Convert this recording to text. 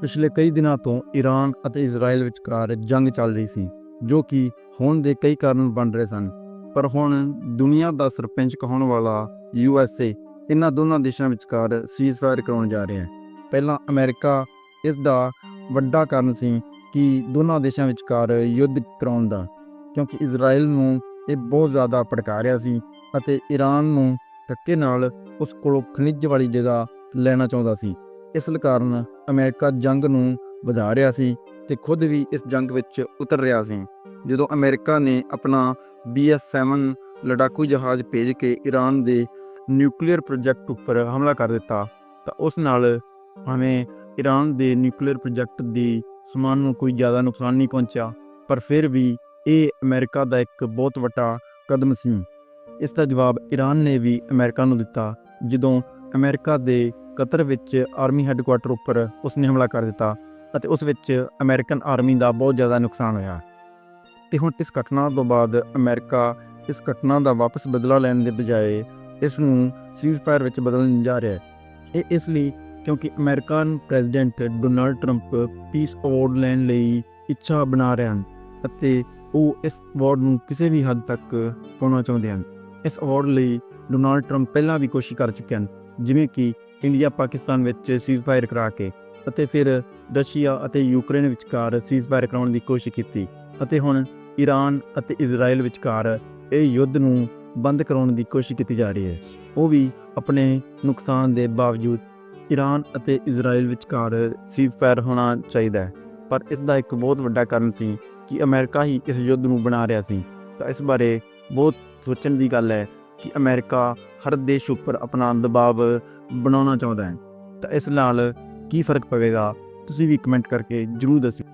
ਪਿਛਲੇ ਕਈ ਦਿਨਾਂ ਤੋਂ ਈਰਾਨ ਅਤੇ ਇਜ਼ਰਾਈਲ ਵਿਚਕਾਰ ਜੰਗ ਚੱਲ ਰਹੀ ਸੀ, ਜੋ ਕਿ ਹੋਣ ਦੇ ਕਈ ਕਾਰਨ ਬਣ ਰਹੇ ਸਨ। ਪਰ ਹੁਣ ਦੁਨੀਆ ਦਾ ਸਰਪੰਚ ਕਹਾਉਣ ਵਾਲਾ ਯੂ ਐਸ ਏ ਇਹਨਾਂ ਦੋਨਾਂ ਦੇਸ਼ਾਂ ਵਿਚਕਾਰ ਸੀਜ਼ਫਾਇਰ ਕਰਾਉਣ ਜਾ ਰਿਹਾ ਹੈ। ਪਹਿਲਾਂ ਅਮਰੀਕਾ, ਇਸ ਦਾ ਵੱਡਾ ਕਾਰਨ ਸੀ ਕਿ ਦੋਨਾਂ ਦੇਸ਼ਾਂ ਵਿਚਕਾਰ ਯੁੱਧ ਕਰਾਉਣ ਦਾ, ਕਿਉਂਕਿ ਇਜ਼ਰਾਈਲ ਨੂੰ ਇਹ ਬਹੁਤ ਜ਼ਿਆਦਾ ਭੜਕਾ ਰਿਹਾ ਸੀ ਅਤੇ ਈਰਾਨ ਨੂੰ ਧੱਕੇ ਨਾਲ ਉਸ ਕੋਲੋਂ ਖਣਿਜ ਵਾਲੀ ਜਗ੍ਹਾ ਲੈਣਾ ਚਾਹੁੰਦਾ ਸੀ। ਇਸ ਕਾਰਨ ਅਮਰੀਕਾ ਜੰਗ ਨੂੰ ਵਧਾ ਰਿਹਾ ਸੀ ਤੇ ਖੁਦ ਵੀ ਇਸ ਜੰਗ ਵਿੱਚ ਉਤਰ ਰਿਹਾ ਸੀ। ਜਦੋਂ ਅਮਰੀਕਾ ਨੇ ਆਪਣਾ BS-7 ਲੜਾਕੂ ਜਹਾਜ਼ ਭੇਜ ਕੇ ਈਰਾਨ ਦੇ ਨਿਊਕਲੀਅਰ ਪ੍ਰੋਜੈਕਟ ਉੱਪਰ ਹਮਲਾ ਕਰ ਦਿੱਤਾ, ਤਾਂ ਉਸ ਨਾਲ ਭਾਵੇਂ ਈਰਾਨ ਦੇ ਨਿਊਕਲੀਅਰ ਪ੍ਰੋਜੈਕਟ ਦੀ ਸਮਾਨ ਨੂੰ ਕੋਈ ਜ਼ਿਆਦਾ ਨੁਕਸਾਨ ਨਹੀਂ ਪਹੁੰਚਿਆ, ਪਰ ਫਿਰ ਵੀ ਇਹ ਅਮਰੀਕਾ ਦਾ ਇੱਕ ਬਹੁਤ ਵੱਡਾ ਕਦਮ ਸੀ। ਇਸ ਦਾ ਜਵਾਬ ਈਰਾਨ ਨੇ ਵੀ ਅਮਰੀਕਾ ਨੂੰ ਦਿੱਤਾ, ਜਦੋਂ ਅਮਰੀਕਾ ਦੇ ਕਤਰ ਵਿੱਚ ਆਰਮੀ ਹੈੱਡਕੁਆਟਰ ਉੱਪਰ ਉਸਨੇ ਹਮਲਾ ਕਰ ਦਿੱਤਾ ਅਤੇ ਉਸ ਵਿੱਚ ਅਮਰੀਕਨ ਆਰਮੀ ਦਾ ਬਹੁਤ ਜ਼ਿਆਦਾ ਨੁਕਸਾਨ ਹੋਇਆ। ਤੇ ਹੁਣ ਇਸ ਘਟਨਾ ਤੋਂ ਬਾਅਦ ਅਮਰੀਕਾ ਇਸ ਘਟਨਾ ਦਾ ਵਾਪਸ ਬਦਲਾ ਲੈਣ ਦੇ ਬਜਾਏ ਇਸ ਨੂੰ ਸੀਜ਼ਫਾਇਰ ਵਿੱਚ ਬਦਲਣ ਜਾ ਰਿਹਾ ਹੈ। ਇਹ ਇਸ ਲਈ ਕਿਉਂਕਿ American president Donald Trump peace award ਲੈਣ ਲਈ ਇੱਛਾ ਬਣਾ ਰਹੇ ਹਨ ਅਤੇ ਉਹ ਇਸ ਅਵਾਰਡ ਨੂੰ ਕਿਸੇ ਵੀ ਹੱਦ ਤੱਕ ਪਾਉਣਾ ਚਾਹੁੰਦੇ ਹਨ। ਇਸ ਅਵਾਰਡ ਲਈ ਡੋਨਾਲਡ ਟਰੰਪ ਪਹਿਲਾਂ ਵੀ ਕੋਸ਼ਿਸ਼ ਕਰ ਚੁੱਕੇ ਹਨ, ਜਿਵੇਂ ਕਿ ਇੰਡੀਆ ਪਾਕਿਸਤਾਨ ਵਿੱਚ ਸੀਜ਼ਫਾਇਰ ਕਰਾ ਕੇ ਅਤੇ ਫਿਰ ਰਸ਼ੀਆ ਅਤੇ ਯੂਕਰੇਨ ਵਿਚਕਾਰ ਸੀਜ਼ਫਾਇਰ ਕਰਾਉਣ ਦੀ ਕੋਸ਼ਿਸ਼ ਕੀਤੀ ਅਤੇ ਹੁਣ ਈਰਾਨ ਅਤੇ ਇਜ਼ਰਾਈਲ ਵਿਚਕਾਰ ਇਹ ਯੁੱਧ ਨੂੰ ਬੰਦ ਕਰਾਉਣ ਦੀ ਕੋਸ਼ਿਸ਼ ਕੀਤੀ ਜਾ ਰਹੀ ਹੈ। ਉਹ ਵੀ ਆਪਣੇ ਨੁਕਸਾਨ ਦੇ ਬਾਵਜੂਦ ਈਰਾਨ ਅਤੇ ਇਜ਼ਰਾਈਲ ਵਿਚਕਾਰ ਸੀਜ਼ਫਾਇਰ ਹੋਣਾ ਚਾਹੀਦਾ ਹੈ। ਪਰ ਇਸ ਦਾ ਇੱਕ ਬਹੁਤ ਵੱਡਾ ਕਾਰਨ ਸੀ ਕਿ ਅਮਰੀਕਾ ਹੀ ਇਸ ਯੁੱਧ ਨੂੰ ਬਣਾ ਰਿਹਾ ਸੀ। ਤਾਂ ਇਸ ਬਾਰੇ ਬਹੁਤ ਸੋਚਣ ਦੀ ਗੱਲ ਹੈ ਕਿ ਅਮਰੀਕਾ ਹਰ ਦੇਸ਼ ਉੱਪਰ ਆਪਣਾ ਦਬਾਅ ਬਣਾਉਣਾ ਚਾਹੁੰਦਾ ਹੈ। ਤਾਂ ਇਸ ਨਾਲ ਕੀ ਫ਼ਰਕ ਪਵੇਗਾ? ਤੁਸੀਂ ਵੀ ਕਮੈਂਟ ਕਰਕੇ ਜਰੂਰ ਦੱਸਿਓ।